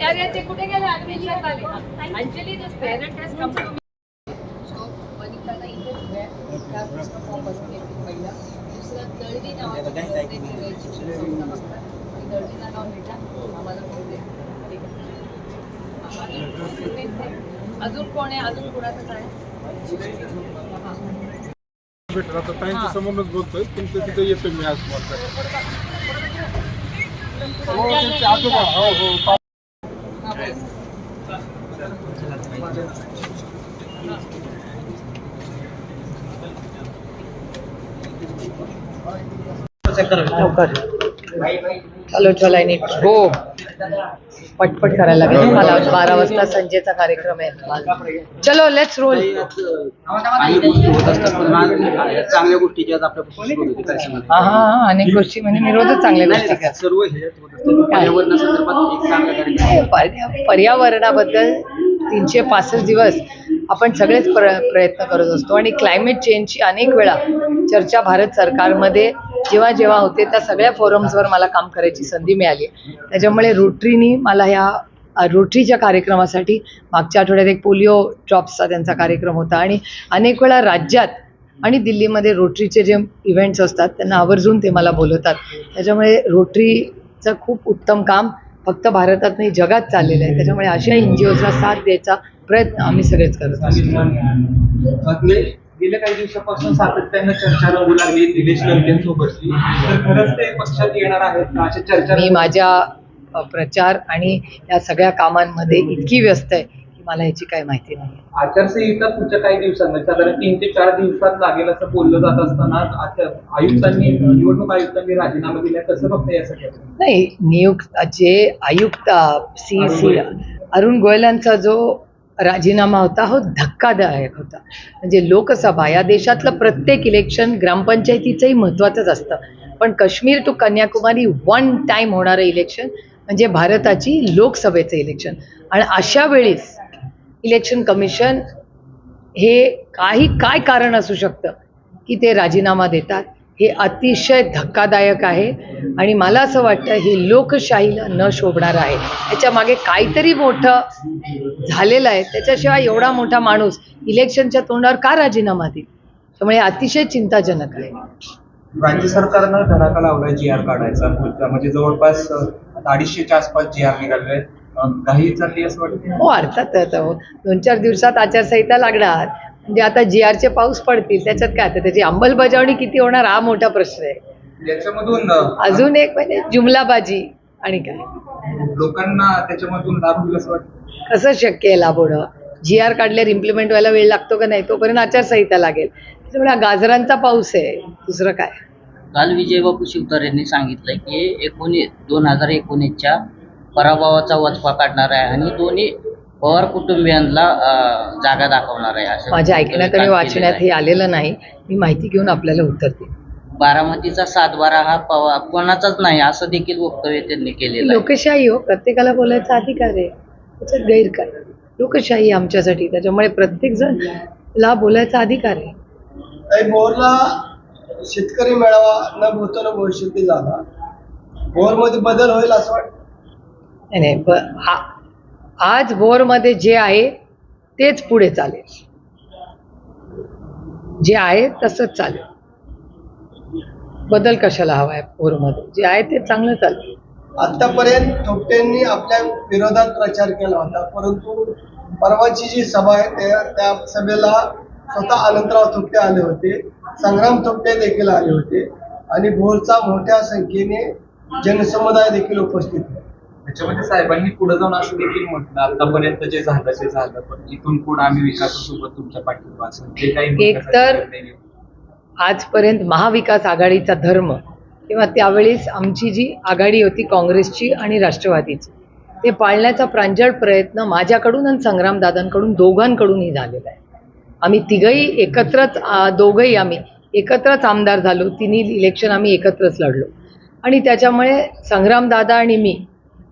अरे ते कुठे गेले आले Anjali this parent has come to so वनिताला इथे त्या प्रश्न फॉर्म बसून पहिला दुसरा दळवी नावाचं शिक्षण संस्था दळवीला नाव भेटा आम्हाला अजून कोण आहे? अजून कोणाचं काय? भेटेल. आता ताईंच्या समोरच बोलतोय. तुमच्या तिथे येतो मी आज तुम्हाला हो त्यांचे आजोबा. हो हो पा- हां. लवकर चालू ठेवलाय नीट हो. पटपट करायला लागेल. मला बारा वाजता संजेचा कार्यक्रम आहे. चलो लेट्स रोल चांगल्या गोष्टी. हा हा हा, अनेक गोष्टी म्हणजे मी रोजच चांगल्या गोष्टी पर्या- पर्यावरणाबद्दल तीनशे पासष्ट दिवस आपण सगळेच प्र प्रयत्न करत असतो. आणि क्लायमेट चेंजची अनेक वेळा चर्चा भारत सरकारमध्ये जेव्हा जेव्हा होते त्या सगळ्या फोरम्सवर मला काम करायची संधी मिळाली त्याच्यामुळे रोटरीनी मला ह्या रोटरीच्या कार्यक्रमासाठी मागच्या आठवड्यात एक पोलिओ ड्रॉप्सचा त्यांचा कार्यक्रम होता आणि अनेक वेळा राज्यात आणि दिल्लीमध्ये रोटरीचे जे इव्हेंट्स असतात त्यांना आवर्जून ते मला बोलवतात. त्याच्यामुळे रोटरीचं खूप उत्तम काम फक्त भारतात नाही जगात चाललेलं आहे. त्याच्यामुळे अशा एन जी ओजला साथ द्यायचा प्रयत्न आम्ही सगळेच करत असतो. गेल्या काही दिवसापासून सातत्यानं चर्चा रंगू लागली निलेश लंकेंसोबतची तर खरंच ते पक्षात येणार आहेत का? अशा चर्चा मी माझ्या प्रचार आणि या सगळ्या कामांमध्ये इतकी व्यस्त आहे की मला ह्याची काही माहिती नाही. आचारसंहिता पुढच्या काही दिवसांमध्ये साधारण तीन ते चार दिवसात लागेल असं बोललं जात असताना आयुक्तांनी निवडणूक आयुक्तांनी राजीनामा दिला कसं बघता या सगळ्याचं? नाही नियुक्त जे आयुक्त सी सी अरुण गोयलांचा जो राजीनामा होता हो धक्कादायक होता. म्हणजे लोकसभा या देशातलं प्रत्येक इलेक्शन ग्रामपंचायतीचंही महत्त्वाचंच असतं. पण Kashmir to Kanyakumari one time होणारं इलेक्शन म्हणजे भारताची लोकसभेचं इलेक्शन आणि अशा वेळेस इलेक्शन कमिशन हे काही काय कारण असू शकतं की ते राजीनामा देतात? हे अतिशय धक्कादायक आहे. आणि मला असं वाटतं हे लोकशाहीला न शोभणार आहे. त्याच्यामागे काहीतरी मोठं झालेलं आहे. त्याच्याशिवाय एवढा मोठा माणूस इलेक्शनच्या तोंडावर का राजीनामा देईल? त्यामुळे अतिशय चिंताजनक आहे. राज्य सरकारनं धडाका लावलाय जी आर काढायचा म्हणजे जवळपास अडीचशेच्या आसपास जी आर निघाले घाई चालली असं वाटतं? हो अर्थात दोन चार दिवसात आचारसंहिता लागणार. म्हणजे आता जी आरचे पाऊस पडतील त्याच्यात काय आता त्याची अंमलबजावणी किती होणार? हा मोठा प्रश्न आहे. याच्यामधून अजून एक म्हणजे जुमलाबाजी आणि काय? लोकांना त्याच्यामधून लाभ होईल असं वाटतं. कसं शक्य आहे लाभवणं जी आर काढल्यावर इम्प्लिमेंट व्हायला वेळ लागतो का नाही? तोपर्यंत आचारसंहिता लागेल. त्याच्यामुळे गाजरांचा पाऊस आहे. दुसरं काय? काल विजयबापू शिवतर यांनी सांगितलंय की एकोणीस दोन हजार एकोणीसच्या पराभवाचा वचपा काढणार आहे आणि दोन्ही पवार कुटुंबियांना जागा दाखवणार आहे असं माझ्या ऐकण्यात आणि वाचण्यात हे. आलेलं नाही. मी माहिती घेऊन आपल्याला उत्तर देईन. बारामतीचा सातबारा हा पवा कोणाचाच नाही असं देखील वक्तव्य त्यांनी केलेलं आहे. लोकशाही हो प्रत्येकाला बोलायचा अधिकार आहे. त्याच्यात गैर काय लोकशाही आहे आमच्यासाठी. त्याच्यामुळे प्रत्येक जण ला बोलायचा अधिकार आहे. काही बोरला शेतकरी मेळावा न भूतो न भविष्यातील झाला बोरमध्ये बदल होईल असं वाटतं. नाही नाही ब- आ- आज भोरमध्ये जे आहे तेच पुढे चालेल. जे आहे तसंच चालेल. बदल कशाला हवा आहे भोरमध्ये जे आहे ते चांगलं चालेल. आतापर्यंत थोपटेंनी आपल्या विरोधात प्रचार केला होता परंतु परवाची जी सभा आहे त्या त्या सभेला स्वतः अनंतराव थोपटे आले होते संग्राम थोपटे देखील आले होते आणि भोरचा मोठ्या संख्येने जनसमुदाय देखील उपस्थित होता. त्याच्यामध्ये साहेबांनी पुढे जाऊन असं देखील म्हटलं आतापर्यंत जे झालं ते झालं पण इथून पुढे आम्ही विकासासोबत तुमच्या पाठिंबा असेल ते काही एक तर- आजपर्यंत महाविकास आघाडीचा धर्म किंवा त्यावेळेस आमची जी आघाडी होती काँग्रेसची आणि राष्ट्रवादीची ते पाळण्याचा प्रांजळ प्रयत्न माझ्याकडून आणि संग्रामदादांकडून दोघांकडूनही झालेला आहे. आम्ही तिघही एकत्रच दोघंही आम्ही एकत्रच आमदार झालो. तिन्ही इलेक्शन आम्ही एकत्रच लढलो. आणि त्याच्यामुळे संग्रामदादा आणि मी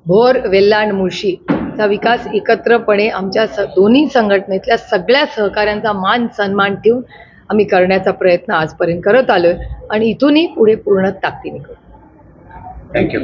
भोर वेल्लांड मुळशी चा विकास एकत्रपणे आमच्या स दोन्ही संघटनेतल्या सगळ्या सहकाऱ्यांचा मान सन्मान ठेवून आम्ही करण्याचा प्रयत्न आजपर्यंत करत आलोय आणि इथूनही पुढे पूर्ण ताकदीने करू. थँक्यू